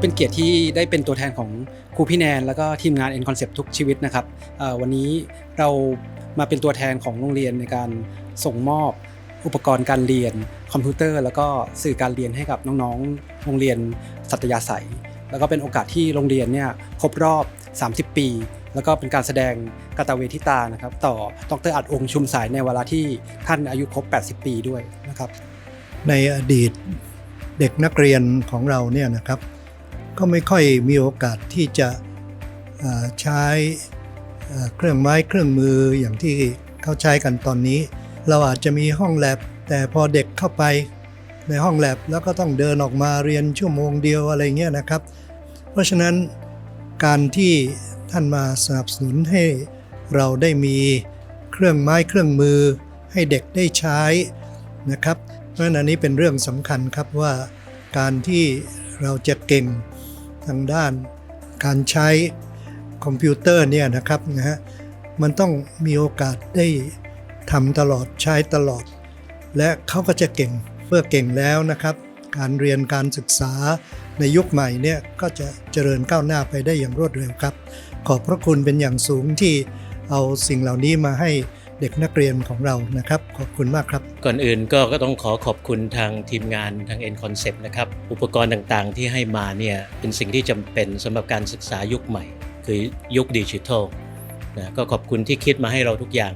เป็นเกียรติที่ได้เป็นตัวแทนของครูพี่แนน แล้วก็ทีมงาน N Concept ทุกชีวิตนะครับวันนี้เรามาเป็นตัวแทนของโรงเรียนในการส่งมอบอุปกรณ์การเรียน คอมพิวเตอร์ แล้วก็สื่อการเรียนให้กับน้องๆ โรงเรียนสัตยาศัย แล้วก็เป็นโอกาสที่โรงเรียนเนี่ยครบรอบ 30 ปี แล้วก็เป็นการแสดงกาตเวทิตานะครับต่อดรอัดองค์ชุมสายในเวลาที่ท่านอายุครบ 80 ปีด้วยนะครับในอดีตเด็กนักเรียนของเราเนี่ยนะครับ ก็ไม่ค่อยมีโอกาสที่จะใช้เอ่อเครื่องไม้เครื่องมืออย่างที่เขาใช้กันตอนนี้ เราอาจจะมีห้องแลบ แต่พอเด็กเข้าไปในห้องแลบแล้วก็ต้องเดินออกมาเรียนชั่วโมงเดียวอะไรเงี้ยนะครับ เพราะฉะนั้นการที่ท่านมาสนับสนุนให้เราได้มีเครื่องไม้เครื่องมือ ให้เด็กได้ใช้นะครับ เพราะฉะนั้นอันนี้เป็นเรื่องสำคัญครับว่าการที่เราจะเก่ง ทางด้านการใช้คอมพิวเตอร์เนี่ยนะครับนะฮะมันต้องมีโอกาสได้ทำตลอดใช้ตลอด และเขาก็จะเก่งเพื่อเก่งแล้วนะครับ การเรียนการศึกษาในยุคใหม่เนี่ยก็จะเจริญก้าวหน้าไปได้อย่างรวดเร็วครับ ขอบพระคุณเป็นอย่างสูงที่เอาสิ่งเหล่านี้มาให้ เด็กนักเรียนของเรานะครับ ขอบคุณมากครับ ก่อนอื่นก็ก็ต้องขอขอบคุณทางทีมงานทาง N Concept นะครับ อุปกรณ์ต่างๆ ที่ให้มาเนี่ยเป็นสิ่งที่จำเป็นสำหรับการศึกษายุคใหม่ คือยุคดิจิทัลนะก็ขอบคุณที่คิดมาให้เราทุกอย่าง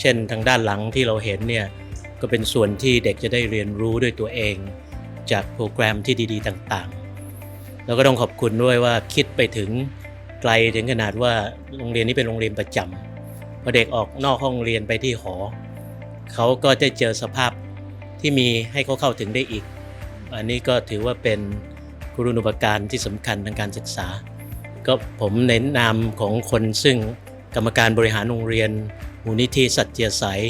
เช่นทางด้านหลังที่เราเห็นเนี่ยก็เป็นส่วนที่เด็กจะได้เรียนรู้ด้วยตัวเอง จากโปรแกรมที่ดีๆ ต่างๆ แล้วก็ต้องขอบคุณด้วยว่าคิดไปถึงไกลถึงขนาดว่าโรงเรียนนี้เป็นโรงเรียนประจำ พอเด็กออกนอกห้องเรียนไปที่หอ เขาก็จะเจอสภาพที่มีให้เขาเข้าถึงได้อีก อันนี้ก็ถือว่าเป็นคุณูปการที่สำคัญทางการศึกษา ก็ผมเน้นนามของคนซึ่งกรรมการบริหารโรงเรียนมูลนิธิสัจเจียไสย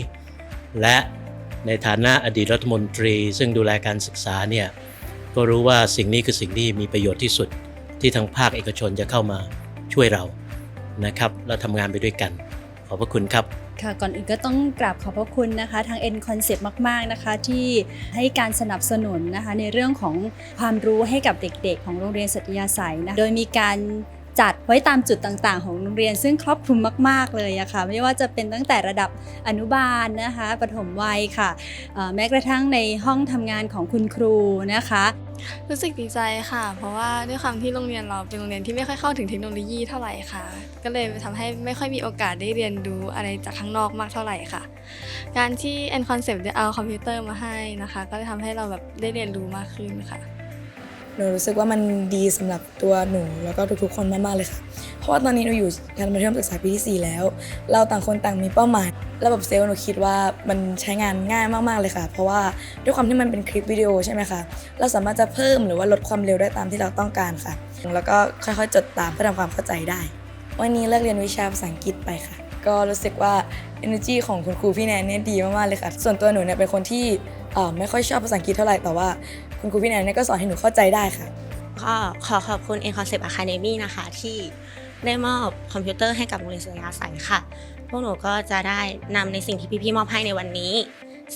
และในฐานะอดีตรัฐมนตรี ซึ่งดูแลการศึกษาเนี่ยก็รู้ว่าสิ่งนี้คือสิ่งที่มีประโยชน์ที่สุดที่ทางภาคเอกชนจะเข้ามาช่วยเรานะครับ และทำงานไปด้วยกัน ขอบพระคุณครับ ค่ะก่อนอื่นก็ต้องกราบขอบพระคุณนะคะ ทาง N Concept มาก ๆ นะคะ ที่ให้การสนับสนุนนะคะ ในเรื่องของความรู้ให้กับเด็ก ๆ ของโรงเรียนสัตยาศัยนะโดยมีการจัดไว้ตามจุดต่างๆ ของโรงเรียนซึ่งครอบคลุมมาก ๆ เลยอะค่ะ ไม่ว่าจะเป็นตั้งแต่ระดับอนุบาลนะคะปฐมวัยค่ะแม้กระทั่งในห้องทำงานของคุณครูนะคะ รู้สึกดีใจค่ะ เพราะว่าด้วยความที่โรงเรียนเราเป็นโรงเรียนที่ไม่ค่อยเข้าถึงเทคโนโลยีเท่าไหร่ค่ะ ก็เลยทำให้ไม่ค่อยมีโอกาสได้เรียนรู้อะไรจากข้างนอกมากเท่าไหร่ค่ะ การที่ N Concept ได้เอาคอมพิวเตอร์มาให้นะคะ ก็เลยทำให้เราแบบได้เรียนรู้มากขึ้นค่ะ หนูรู้สึกว่ามันดีสำหรับตัวหนูแล้วก็ทุกๆคนมากๆเลยค่ะ เพราะว่าตอนนี้หนูอยู่ชั้นมัธยมศึกษาปีที่ 4 แล้ว เราต่างคนต่างมีเป้าหมาย ระบบเซลล์หนูคิดว่ามันใช้งานง่ายมากๆเลยค่ะ เพราะว่าด้วยความที่มันเป็นคลิปวิดีโอใช่ไหมคะเราสามารถจะเพิ่มหรือว่าลดความเร็วได้ตามที่เราต้องการค่ะ แล้วก็ค่อยๆ จดตามเพื่อทำความเข้าใจได้ วันนี้เลิกเรียนวิชาภาษาอังกฤษไปค่ะ ก็รู้สึกว่า energy ของคุณครูพี่แนนเนี่ยดีมากๆเลยค่ะ ส่วนตัวหนูเนี่ยเป็นคนที่ไม่ค่อยชอบภาษาอังกฤษเท่าไหร่แต่ว่า คุณครูพี่แนนเนี่ยก็สอนให้หนูเข้าใจได้ค่ะ ก็ขอขอบคุณ N Concept Academy นะคะ ที่ได้มอบคอมพิวเตอร์ให้กับโรงเรียนสุริยาใสยค่ะ พวกหนูก็จะได้นำในสิ่งที่พี่ๆมอบให้ในวันนี้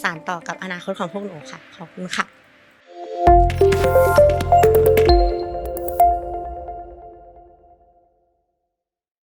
สานต่อกับอนาคตของพวกหนูค่ะ ขอบคุณค่ะ